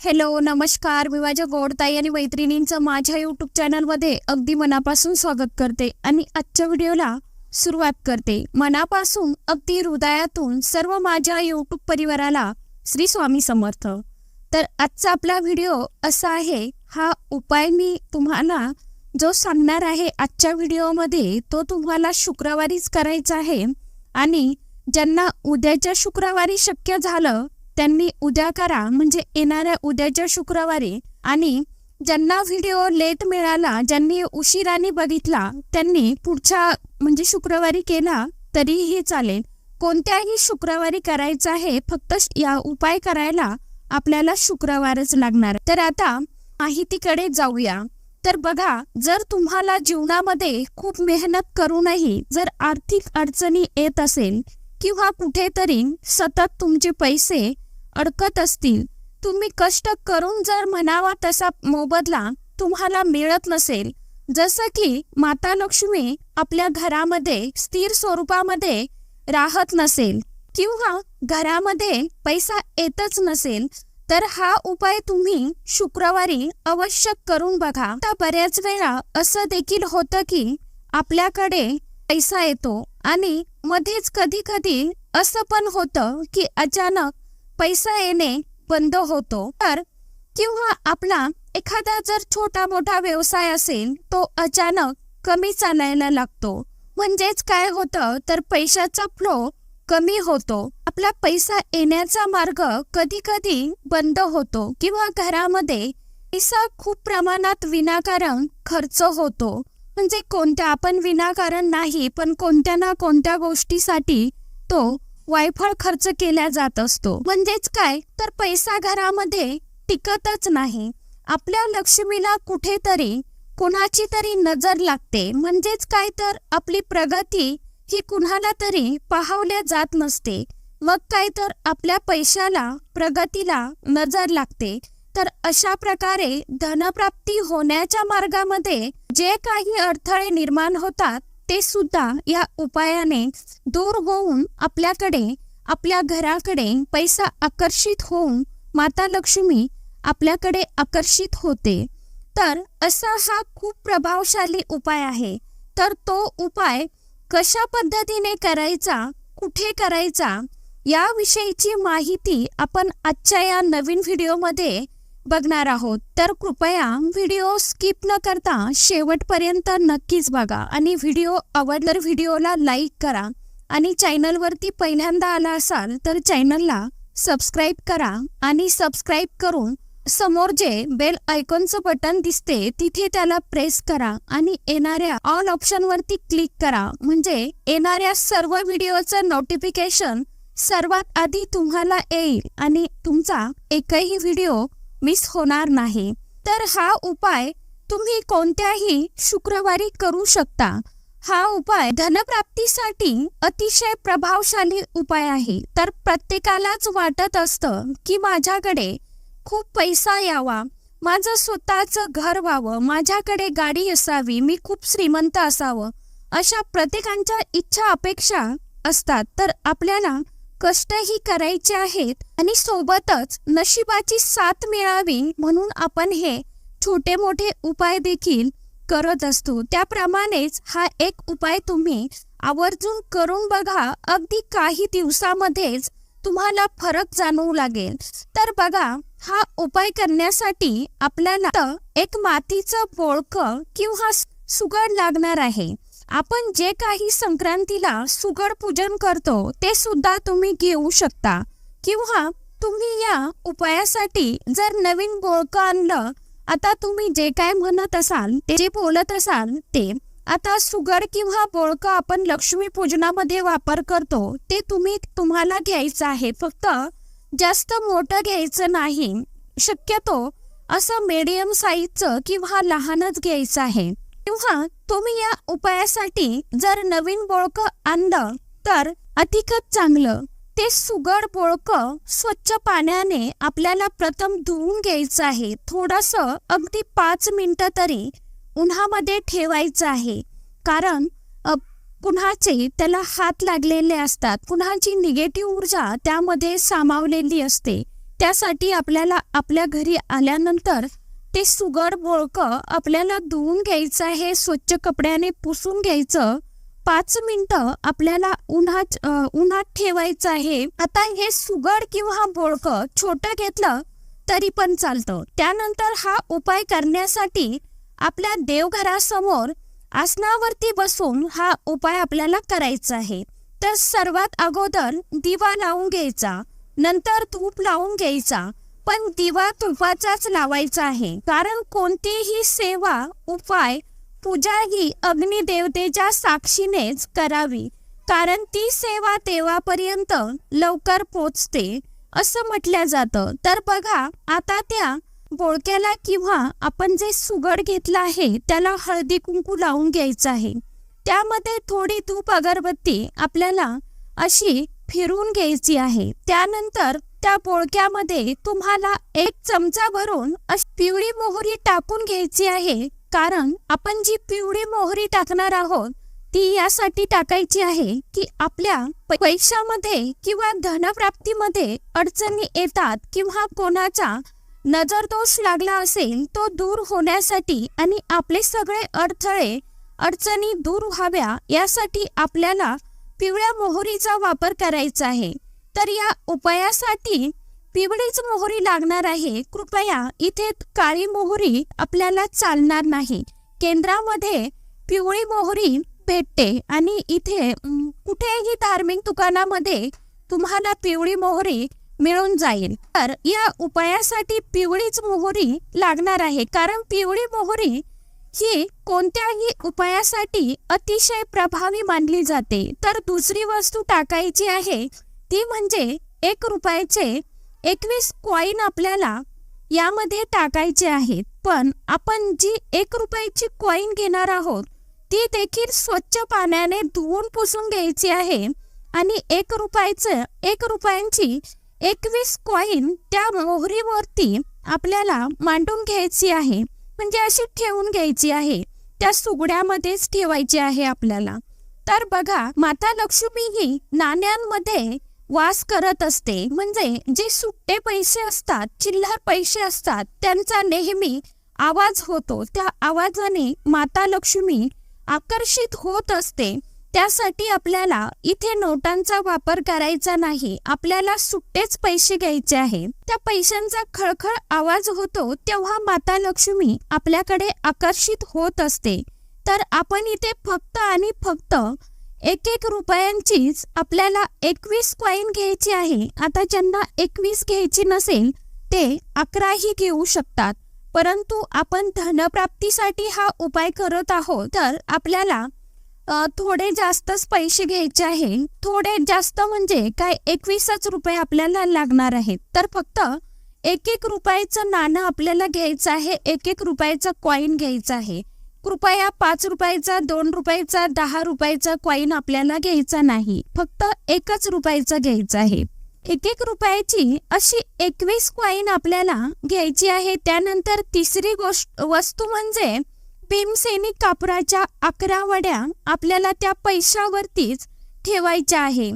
Hello नमस्कार. मी माझ्या गोडताई आणि मैत्रिणींचं माझ्या यूट्यूब चॅनलमध्ये अगदी मनापासून स्वागत करते आणि आजच्या व्हिडिओला सुरुवात करते. मनापासून अगदी हृदयातून सर्व माझ्या यूट्यूब परिवाराला श्री स्वामी समर्थ. तर आजचा आपला व्हिडिओ असा आहे हा उपाय मी तुम्हाला जो सांगणार आहे आजच्या व्हिडिओमध्ये तो तुम्हाला शुक्रवारीच करायचा आहे आणि ज्यांना उद्याच्या शुक्रवारी शक्य झालं त्यांनी उद्या करा म्हणजे येणाऱ्या उद्याच्या शुक्रवारी. आणि ज्यांना व्हिडिओ लेट मिळाला ज्यांनी उशिराने बघितला त्यांनी पुढच्या म्हणजे शुक्रवारी केला तरीही चालेल. कोणत्याही शुक्रवारी करायचं आहे फक्त या उपाय करायला आपल्याला शुक्रवारच लागणार. तर आता माहितीकडे जाऊया. तर बघा जर तुम्हाला जीवनामध्ये खूप मेहनत करूनही जर आर्थिक अडचणी येत असेल किंवा कुठेतरी सतत तुमचे पैसे अडकत असतील. तुम्ही कष्ट करून जर म्हणावा तसा मोबदला तुम्हाला मिळत नसेल. जसं की माता लक्ष्मी आपल्या घरामध्ये स्थिर स्वरूपामध्ये राहत नसेल किंवा घरामध्ये पैसा येतच नसेल तर हा उपाय तुम्ही शुक्रवारी अवश्य करून बघा. आता बऱ्याच वेळा असं देखील होतं की आपल्याकडे पैसा येतो आणि मध्येच कधी कधी असं पण होतं की अचानक पैसा येणे बंद होतो. तर किंवा आपला एखादा जर छोटा मोठा व्यवसाय असेल तो अचानक कमी चालायला लागतो. म्हणजेच काय होतं? तर पैशाचा फ्लो कमी होतो. आपला पैसा येण्याचा मार्ग कधी कधी बंद होतो किंवा घरामध्ये पैसा खूप प्रमाणात विनाकारण खर्च होतो. म्हणजे कोणत्या आपण विनाकारण नाही पण कोणत्या ना कोणत्या गोष्टीसाठी तो वायफळ खर्च केला जात असतो. म्हणजेच काय? तर पैसा घरामध्ये टिकतच नाही. आपल्या लक्ष्मीला कुठेतरी कुणाची तरी नजर लागते. म्हणजेच काय तर आपली प्रगती ही कुणाला तरी पाहवल्या जात नसते. मग काय तर आपल्या पैशाला प्रगतीला नजर लागते. तर अशा प्रकारे धनप्राप्ती होण्याच्या मार्गामध्ये जे काही अडथळे निर्माण होतात ते सुद्धा या उपायाने दूर होऊन आपल्याकडे आपल्या घराकडे पैसा आकर्षित होऊन माता लक्ष्मी आपल्याकडे आकर्षित होते. तर असा हा खूप प्रभावशाली उपाय आहे. तर तो उपाय कशा पद्धतीने करायचा कुठे करायचा याविषयीची माहिती आपण आजच्या या नवीन व्हिडिओमध्ये बघणार आहोत. तर कृपया व्हिडिओ स्किप न करता शेवटपर्यंत नक्कीच बघा आणि व्हिडिओ आवडल्यावर व्हिडिओला लाईक करा आणि चॅनलवरती पहिल्यांदा आला असाल तर चॅनलला सबस्क्राईब करा आणि सबस्क्राईब करून समोर जे बेल आयकॉनचं बटन दिसते तिथे त्याला प्रेस करा आणि येणाऱ्या ऑल ऑप्शनवरती क्लिक करा. म्हणजे येणाऱ्या सर्व व्हिडिओचं नोटिफिकेशन सर्वात आधी तुम्हाला येईल आणि तुमचा एकही व्हिडिओ मिस होणार नाही. तर हा उपाय तुम्ही कोणत्याही शुक्रवारी करू शकता. हा उपाय धनप्राप्तीसाठी अतिशय प्रभावशाली उपाय आहे. तर प्रत्येकालाच वाटत असतं की माझ्याकडे खूप पैसा यावा. माझं स्वतःचं घर व्हावं. माझ्याकडे गाडी असावी. मी खूप श्रीमंत असावं. अशा प्रत्येकांच्या इच्छा अपेक्षा असतात. तर आपल्याला कष्टही करायचे आहेत आणि सोबतच नशिबाची साथ मिळावी म्हणून आपण हे छोटे मोठे उपाय देखील करत असतो. त्याप्रमाणेच हा एक उपाय तुम्ही आवर्जून करून बघा. अगदी काही दिवसामध्येच तुम्हाला फरक जाणवू लागेल. तर बघा हा उपाय करण्यासाठी आपल्याला एक मातीचं बोळकं किंवा सुगड लागणार आहे. आपण जे काही संक्रांतीला सुगड पूजन करतो ते सुद्धा तुम्ही घेऊ शकता. किंवा तुम्ही या उपायासाठी जर नवीन बोळकं आणलं आता तुम्ही जे काय म्हणत असाल ते जे बोलत असाल ते आता सुगड किंवा बोळकं आपण लक्ष्मी पूजनामध्ये वापर करतो ते तुम्ही तुम्हाला घ्यायचं आहे. फक्त जास्त मोठं घ्यायचं नाही. शक्यतो असं मीडियम साईजचं किंवा लहानच घ्यायचं आहे. किंवा तुम्ही या उपायासाठी जर नवीन बोळकं आणलं तर अधिकच चांगलं. ते सुगड बोळकं स्वच्छ पाण्याने आपल्याला प्रथम धुवून घ्यायचं आहे. थोडस अगदी पाच मिनिटं तरी उन्हामध्ये ठेवायचं आहे. कारण पुन्हाचे कुणाचे त्याला हात लागलेले असतात. कुणाची निगेटिव्ह ऊर्जा त्यामध्ये सामावलेली असते. त्यासाठी आपल्याला आपल्या घरी आल्यानंतर ते सुगर बोळकं आपल्याला धुवून घ्यायचं आहे स्वच्छ कपड्याने पुसून घ्यायचं. पाच मिनिटं आपल्याला उन्हात उन्हात ठेवायचं आहे. आता हे सुगड किंवा बोळकं छोटं घेतलं तरी पण चालतं. त्यानंतर हा उपाय करण्यासाठी आपल्या देवघरासमोर आसनावरती बसून हा उपाय आपल्याला करायचा आहे. तर सर्वात अगोदर दिवा लावून घ्यायचा. नंतर धूप लावून घ्यायचा. पण दिवा तुपाचाच लावायचा आहे. कारण कोणतीही सेवा उपाय पूजा ही अग्निदेवतेच्या साक्षीनेच करावी. कारण ती सेवा देवापर्यंत लवकर पोचते असं म्हटलं जातं. तर बघा आता त्या बोळक्याला किंवा आपण जे सुगड घेतलं आहे त्याला हळदी कुंकू लावून घ्यायचं आहे. त्यामध्ये थोडी धूप अगरबत्ती आपल्याला अशी फिरून घ्यायची आहे. त्यानंतर त्या पोळक्यामध्ये तुम्हाला एक चमचा भरून अशी पिवळी मोहरी टाकून घ्यायची आहे. कारण आपण जी पिवळी मोहरी टाकणार आहोत ती यासाठी टाकायची आहे की आपल्या पैशामध्ये किंवा धनप्राप्तीमध्ये अडचणी येतात किंवा कोणाचा नजरदोष लागला असेल तो दूर होण्यासाठी आणि आपले सगळे अडथळे अडचणी दूर व्हाव्या यासाठी आपल्याला पिवळ्या मोहरीचा वापर करायचा आहे. तर या उपायासाठी पिवळीच मोहरी लागणार आहे. कृपया इथे काळी मोहरी आपल्याला चालणार नाही. केंद्रामध्ये पिवळी मोहरी भेटते आणि इथे कुठेही धार्मिक दुकानामध्ये तुम्हाला पिवळी मोहरी मिळून जाईल. तर या उपायासाठी पिवळीच मोहरी लागणार आहे. कारण पिवळी मोहरी ही कोणत्याही उपायासाठी अतिशय प्रभावी मानली जाते. तर दुसरी वस्तू टाकायची आहे. ती म्हणजे एक रुपयाचे एकवीस कॉईन आपल्याला यामध्ये टाकायचे आहेत. पण आपण जी एक रुपयाची कॉईन घेणार आहोत ती देखील स्वच्छ पाण्याने धुवून पुसून घ्यायची आहे आणि एक रुपयाचं एक रुपयांची एकवीस कॉईन त्या मोहरीवरती आपल्याला मांडून घ्यायची आहे. म्हणजे अशी ठेवून घ्यायची आहे. त्या सुगड्यामध्येच ठेवायची आहे आपल्याला. तर बघा माता लक्ष्मी ही नाण्यांमध्ये वास करत असते. म्हणजे जे सुट्टे पैसे असतात चिल्लर पैसे असतात त्यांचा नेहमी आवाज होतो. त्या आवाजाने माता लक्ष्मी आकर्षित होत असते. त्यासाठी आपल्याला इथे नोटांचा वापर करायचा नाही. आपल्याला सुट्टेच पैसे घ्यायचे आहे. त्या पैशांचा खळखळ आवाज होतो तेव्हा माता लक्ष्मी आपल्याकडे आकर्षित होत असते. तर आपण इथे फक्त आणि फक्त एक एक रुपयांचीच आपल्याला एकवीस कॉईन घ्यायची आहे. आता ज्यांना एकवीस घ्यायची नसेल ते अकराही घेऊ शकतात. परंतु आपण धनप्राप्तीसाठी हा उपाय करत आहोत तर आपल्याला थोडे जास्तच पैसे घ्यायचे आहे. थोडे जास्त म्हणजे काय एकवीसच रुपये आपल्याला लागणार आहेत. तर फक्त एक एक रुपयाचं नाणं आपल्याला घ्यायचं आहे एक एक रुपयाचं कॉईन घ्यायचं आहे. कृपया पाच रुपयाचा दोन रुपयाचा दहा रुपयाचा कॉईन आपल्याला घ्यायचा नाही. फक्त एकच रुपयाचा घ्यायचा आहे. एक एक रुपयाची अशी एकवीस कॉईन आपल्याला घ्यायची आहे. त्यानंतर तिसरी गोष्ट वस्तू म्हणजे भीमसेनी कापराच्या अकरा वड्या आपल्याला त्या पैशावरतीच ठेवायच्या आहे.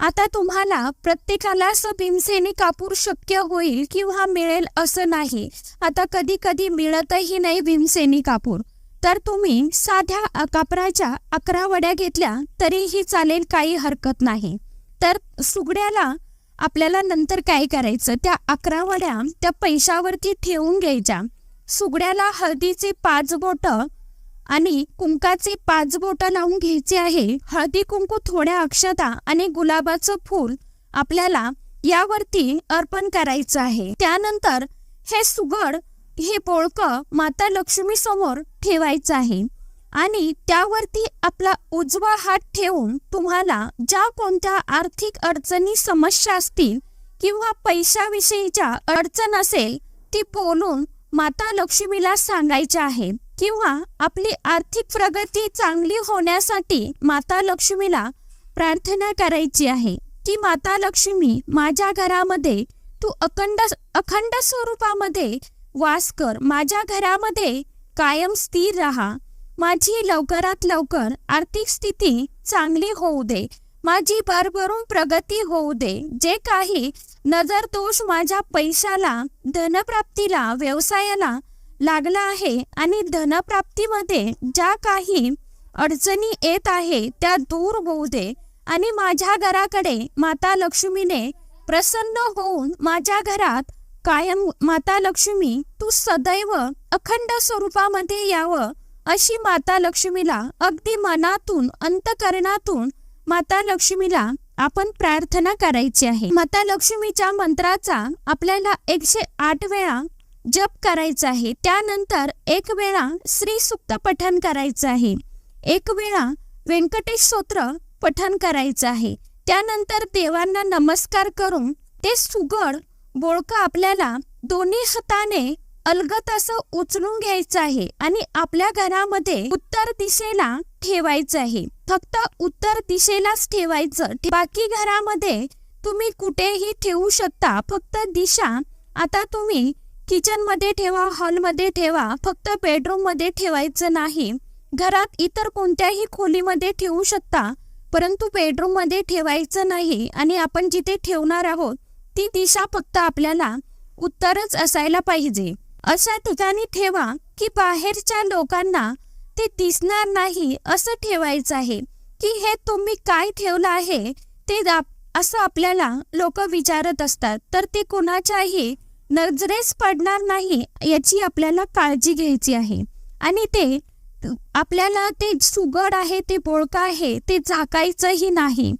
आता तुम्हाला प्रत्येकाला असं भीमसेनी कापूर शक्य होईल किंवा मिळेल असं नाही. आता कधी कधी मिळतही नाही भीमसेनी कापूर. तर तुम्ही साध्या कापराच्या अकरा वड्या घेतल्या तरीही चालेल काही हरकत नाही. तर सुगड्याला आपल्याला नंतर काय करायचं? त्या अकरा वड्या त्या पैशावरती ठेवून घ्यायच्या. सुगड्याला हळदीचे पाच बोटं आणि कुंकाचे पाच बोटं लावून घ्यायचे आहे. हळदी कुंकू थोड्या अक्षता आणि गुलाबाचं फूल आपल्याला यावरती अर्पण करायचं आहे. त्यानंतर हे सुगड हे पोळकं माता लक्ष्मी समोर ठेवायचं आहे. आणि त्यावरती आपला उजवा हात ठेवून तुम्हाला ज्या कोणत्या आर्थिक अडचणी समस्या असतील किंवा पैशाविषयीच्या अडचण असेल ती बोलून माता लक्ष्मीला सांगायच्या आहे. किंवा आपली आर्थिक प्रगती चांगली होण्यासाठी माता लक्ष्मीला प्रार्थना करायची आहे. की माता लक्ष्मी माझ्या घरामध्ये तू अखंड अखंड स्वरूपामध्ये वास कर. माझ्या घरामध्ये कायम स्थिर राहा. माझी लवकरात लवकर आर्थिक स्थिती चांगली होऊ दे. माझी भरभरून प्रगती होऊ दे. जे काही नजरदोष माझ्या पैशाला धनप्राप्तीला व्यवसायाला लागला आहे आणि धनप्राप्तीमध्ये ज्या काही अडचणी येत आहे त्या दूर होऊ दे आणि माझ्या घराकडे माता लक्ष्मीने प्रसन्न होऊन माझ्या घरात कायम माता लक्ष्मी तू सदैव अखंड स्वरूपामध्ये यावं अशी माता लक्ष्मीला अगदी मनातून अंतकरणातून माता लक्ष्मीला आपण प्रार्थना करायची आहे. माता लक्ष्मीच्या मंत्राचा आपल्याला एकशे आठ वेळा जप करायचा आहे. त्यानंतर एक वेळा श्री सुक्त पठण करायचं आहे. एक वेळा व्यंकटेश स्तोत्र पठण करायचं आहे. त्यानंतर देवांना नमस्कार करून ते सुगड बोळकं आपल्याला दोन्ही हाताने अलगत असं उचलून घ्यायचं आहे आणि आपल्या घरामध्ये उत्तर दिशेला ठेवायचं आहे. फक्त उत्तर दिशेलाच ठेवायचं. बाकी घरामध्ये तुम्ही कुठेही ठेवू शकता. फक्त दिशा. आता तुम्ही किचनमध्ये ठेवा हॉलमध्ये ठेवा. फक्त बेडरूममध्ये ठेवायचं नाही. घरात इतर कोणत्याही खोलीमध्ये ठेवू शकता. परंतु बेडरूममध्ये ठेवायचं नाही आणि आपण जिथे ठेवणार आहोत ती दिशा फक्त आपल्याला उत्तरच असायला पाहिजे. अशा ठिकाणी ठेवा की बाहेरच्या लोकांना ते दिसणार नाही असं ठेवायचं आहे. की हे तुम्ही काय ठेवलं आहे ते असं आपल्याला लोक विचारत असतात. तर ते कोणाच्याही नजरेस पडणार नाही याची आपल्याला काळजी घ्यायची आहे. आणि ते आपल्याला ते सुगड आहे ते बोळका आहे ते झाकायचंही नाही.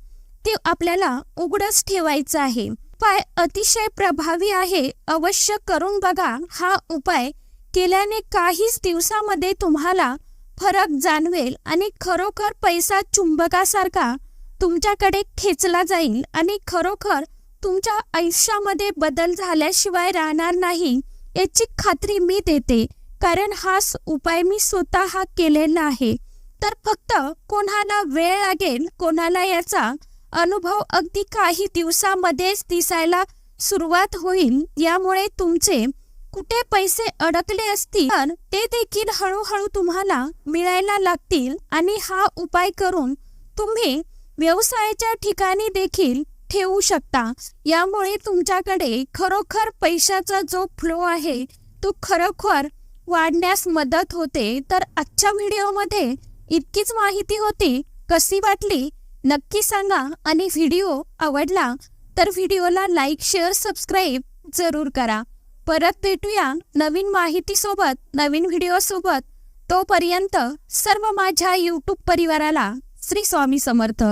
ते आपल्याला उघडच ठेवायचं आहे. उपाय अतिशय प्रभावी आहे. अवश्य करून बघा. हा उपाय केल्याने काहीच दिवसामध्ये तुम्हाला फरक जाणवेल आणि खरोखर पैसा चुंबकासारखा तुमच्याकडे खेचला जाईल आणि खरोखर तुमच्या आयुष्यामध्ये बदल झाल्याशिवाय राहणार नाही याची खात्री मी देते. कारण हा उपाय मी स्वतः केलेला आहे. तर फक्त कोणाला वेळ लागेल कोणाला याचा अनुभव अगदी काही दिवसामध्येच दिसायला सुरुवात होईल. यामुळे तुमचे कुठे पैसे अडकले असतील तर ते देखील हळूहळू तुम्हाला मिळायला लागतील आणि हा उपाय करून तुम्ही व्यवसायाच्या ठिकाणी देखील ठेवू शकता. यामुळे तुमच्याकडे खरोखर पैशाचा जो फ्लो आहे तो खरोखर वाढण्यास मदत होते. तर आजच्या व्हिडिओमध्ये इतकीच माहिती होती. कशी वाटली? नक्की सांगा आणि व्हिडिओ आवडला तर व्हिडिओला लाईक शेअर सबस्क्राईब जरूर करा. परत भेटूया नवीन माहितीसोबत नवीन व्हिडिओसोबत. तोपर्यंत सर्व माझ्या यूट्यूब परिवाराला श्री स्वामी समर्थ.